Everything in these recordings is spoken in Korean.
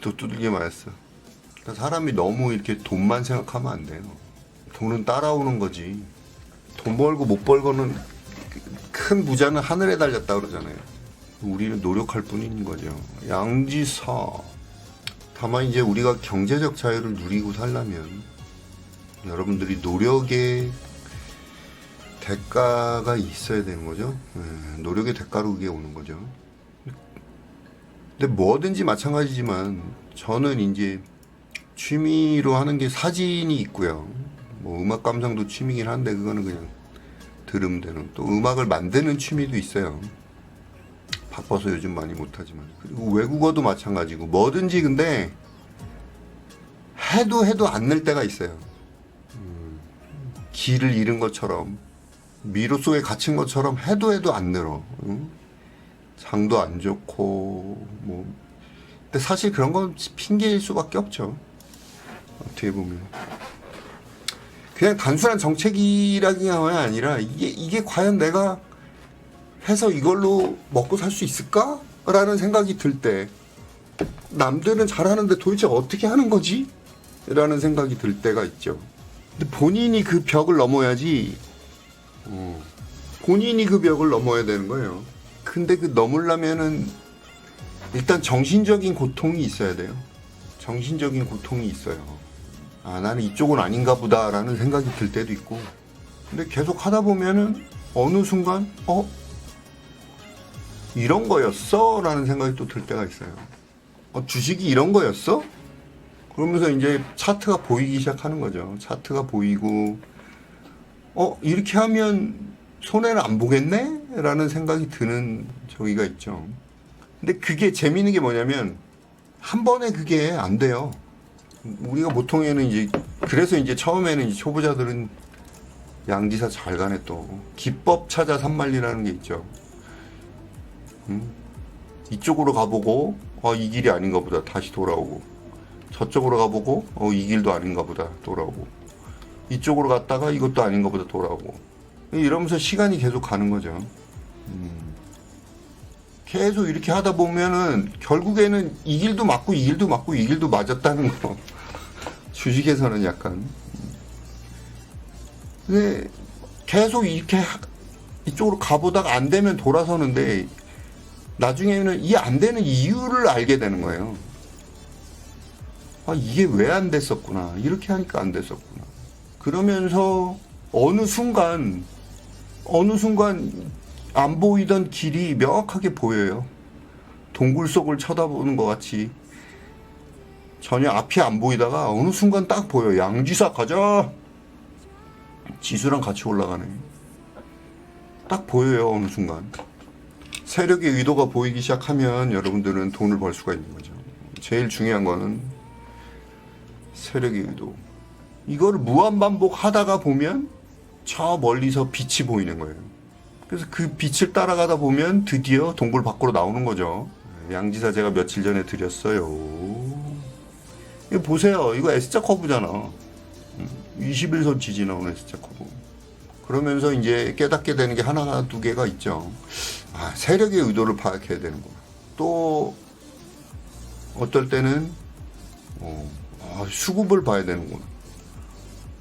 또 두들겨 맞았어. 그러니까 사람이 너무 이렇게 돈만 생각하면 안 돼요. 돈은 따라오는 거지. 돈 벌고 못 벌고는 큰 부자는 하늘에 달렸다 그러잖아요. 우리는 노력할 뿐인 거죠. 양지사. 다만 이제 우리가 경제적 자유를 누리고 살려면 여러분들이 노력의 대가가 있어야 되는 거죠. 예, 노력의 대가로 그게 오는 거죠. 근데 뭐든지 마찬가지지만 저는 이제 취미로 하는 게 사진이 있고요. 뭐 음악 감상도 취미긴 한데 그거는 그냥 들으면 되는 또 음악을 만드는 취미도 있어요. 바빠서 요즘 많이 못하지만 그리고 외국어도 마찬가지고 뭐든지 근데 해도 해도 안 늘 때가 있어요. 음, 길을 잃은 것처럼 미로 속에 갇힌 것처럼 해도 해도 안 늘어. 응? 장도 안 좋고 뭐 근데 사실 그런 건 핑계일 수밖에 없죠. 어떻게 보면 그냥 단순한 정책이라기가 아니라 이게 이게 과연 내가 해서 이걸로 먹고 살 수 있을까? 라는 생각이 들 때 남들은 잘하는데 도대체 어떻게 하는 거지? 라는 생각이 들 때가 있죠. 근데 본인이 그 벽을 넘어야지 어, 본인이 그 벽을 넘어야 되는 거예요. 근데 그 넘으려면은 일단 정신적인 고통이 있어야 돼요. 정신적인 고통이 있어요. 아, 나는 이쪽은 아닌가 보다라는 생각이 들 때도 있고. 근데 계속 하다 보면은 어느 순간, 어? 이런 거였어? 라는 생각이 또 들 때가 있어요. 어, 주식이 이런 거였어? 그러면서 이제 차트가 보이기 시작하는 거죠. 차트가 보이고, 어, 이렇게 하면 손해를 안 보겠네? 라는 생각이 드는 저기가 있죠. 근데 그게 재미있는 게 뭐냐면, 한 번에 그게 안 돼요. 우리가 보통에는 이제, 그래서 이제 처음에는 이제 초보자들은 양지사 잘 가네 또. 기법 찾아 산만리라는 게 있죠. 음? 이쪽으로 가보고, 어, 이 길이 아닌가 보다. 다시 돌아오고. 저쪽으로 가보고, 어, 이 길도 아닌가 보다. 돌아오고. 이쪽으로 갔다가 이것도 아닌가 보다 돌아오고 이러면서 시간이 계속 가는 거죠. 음. 계속 이렇게 하다 보면은 결국에는 이 길도 맞고 이 길도 맞고 이 길도 맞았다는 거. 주식에서는 약간. 근데 계속 이렇게 하- 이쪽으로 가보다가 안 되면 돌아서는데 나중에는 이 안 되는 이유를 알게 되는 거예요. 아, 이게 왜 안 됐었구나. 이렇게 하니까 안 됐었구나. 그러면서 어느 순간 어느 순간 안 보이던 길이 명확하게 보여요. 동굴 속을 쳐다보는 것 같이 전혀 앞이 안 보이다가 어느 순간 딱 보여. 양지사 가자. 지수랑 같이 올라가네. 딱 보여요 어느 순간. 세력의 의도가 보이기 시작하면 여러분들은 돈을 벌 수가 있는 거죠. 제일 중요한 거는 세력의 의도. 이거를 무한 반복 하다가 보면 저 멀리서 빛이 보이는 거예요. 그래서 그 빛을 따라가다 보면 드디어 동굴 밖으로 나오는 거죠. 양지사 제가 며칠 전에 드렸어요. 이거 보세요. 이거 S자 커브잖아. 21선 지지 나오는 S자 커브. 그러면서 이제 깨닫게 되는 게 하나, 두 개가 있죠. 아, 세력의 의도를 파악해야 되는구나. 또, 어떨 때는, 어, 아, 수급을 봐야 되는구나.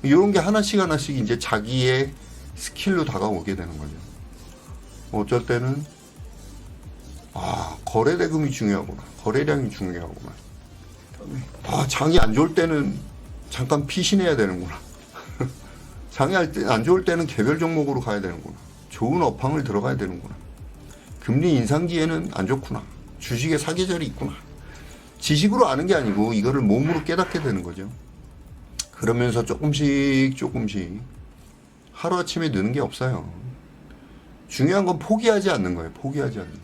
이런 게 하나씩 하나씩 이제 자기의 스킬로 다가오게 되는 거죠. 어쩔 때는 아 거래 대금이 중요하구나, 거래량이 중요하구나. 아 장이 안 좋을 때는 잠깐 피신해야 되는구나. 장이 안 좋을 때는 개별 종목으로 가야 되는구나. 좋은 업황을 들어가야 되는구나. 금리 인상기에는 안 좋구나. 주식에 사계절이 있구나. 지식으로 아는 게 아니고 이거를 몸으로 깨닫게 되는 거죠. 그러면서 조금씩 조금씩 하루아침에 느는 게 없어요. 중요한 건 포기하지 않는 거예요. 포기하지 않는. 거.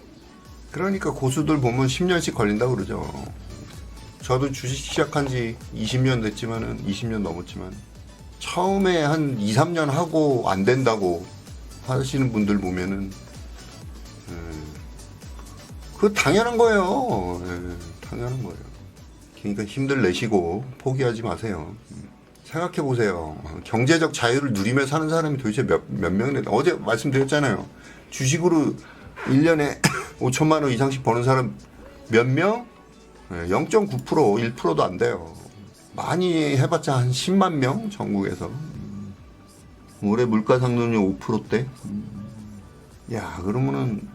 그러니까 고수들 보면 10년씩 걸린다고 그러죠. 저도 주식 시작한 지 20년 됐지만은 20년 넘었지만 처음에 한 2, 3년 하고 안 된다고 하시는 분들 보면은 음, 그거 당연한 거예요. 예, 당연한 거예요. 그러니까 힘들 내시고 포기하지 마세요. 음. 생각해 보세요. 경제적 자유를 누리며 사는 사람이 도대체 몇, 몇 명이나, 어제 말씀드렸잖아요. 주식으로 1년에 5천만 원 이상씩 버는 사람 몇 명? 0.9% 1%도 안 돼요. 많이 해봤자 한 10만 명 전국에서 음. 올해 물가 상승률 5%대. 야 그러면은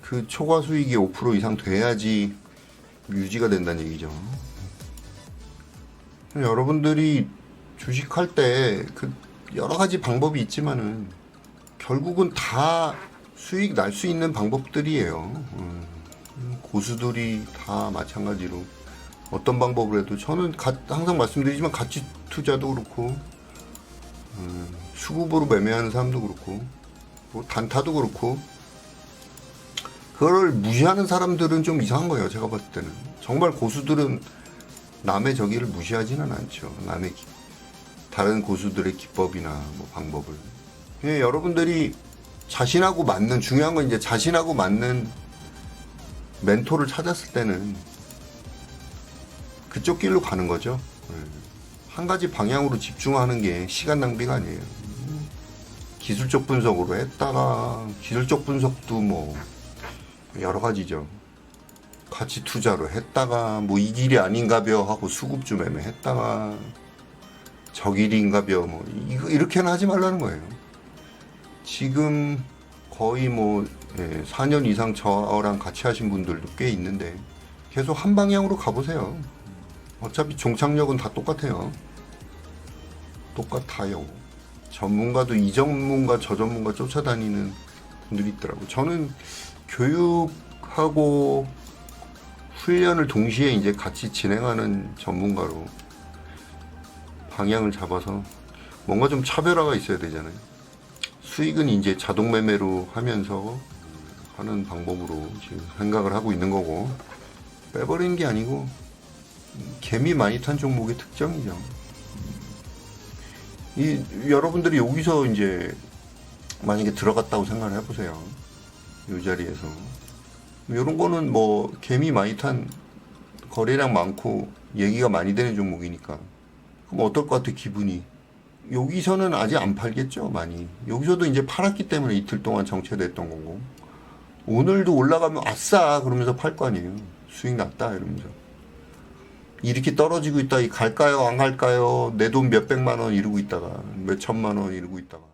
그 초과 수익이 5% 이상 돼야지 유지가 된다는 얘기죠. 여러분들이 주식할 때 그 여러 가지 방법이 있지만은 결국은 다 수익 날 수 있는 방법들이에요. 음, 고수들이 다 마찬가지로 어떤 방법을 해도 저는 가- 항상 말씀드리지만 가치 투자도 그렇고 음, 수급으로 매매하는 사람도 그렇고 뭐 단타도 그렇고 그걸 무시하는 사람들은 좀 이상한 거예요. 제가 봤을 때는 정말 고수들은 남의 저기를 무시하지는 않죠. 남의 기- 다른 고수들의 기법이나 뭐 방법을. 예, 여러분들이 자신하고 맞는 중요한 건 이제 자신하고 맞는 멘토를 찾았을 때는 그쪽 길로 가는 거죠. 예. 한 가지 방향으로 집중하는 게 시간 낭비가 아니에요. 음, 기술적 분석으로 했다가 기술적 분석도 뭐 여러 가지죠. 가치 투자로 했다가 뭐 이 길이 아닌가벼 하고 수급 좀 애매했다가 저 길인가벼 뭐 이거 이렇게는 하지 말라는 거예요. 지금 거의 뭐 예, 4년 이상 저랑 같이 하신 분들도 꽤 있는데 계속 한 방향으로 가보세요. 어차피 종착역은 다 똑같아요. 똑같아요. 전문가도 이 전문가 저 전문가 쫓아다니는 분들이 있더라고요. 저는 교육하고 훈련을 동시에 이제 같이 진행하는 전문가로 방향을 잡아서 뭔가 좀 차별화가 있어야 되잖아요. 수익은 이제 자동 매매로 하면서 하는 방법으로 지금 생각을 하고 있는 거고 빼버리는 게 아니고 개미 많이 탄 종목의 특징이죠. 이 여러분들이 여기서 이제 만약에 들어갔다고 생각을 해보세요. 이 자리에서 이런 거는 뭐 개미 많이 탄 거래량 많고 얘기가 많이 되는 종목이니까 그럼 어떨 것 같아 기분이? 여기서는 아직 안 팔겠죠 많이. 여기서도 이제 팔았기 때문에 이틀 동안 정체됐던 거고. 오늘도 올라가면 아싸! 그러면서 팔 거 아니에요. 수익 났다 이러면서. 이렇게 떨어지고 있다. 이 갈까요? 안 갈까요? 내 돈 몇 백만 원 이러고 있다가 몇 천만 원 이러고 있다가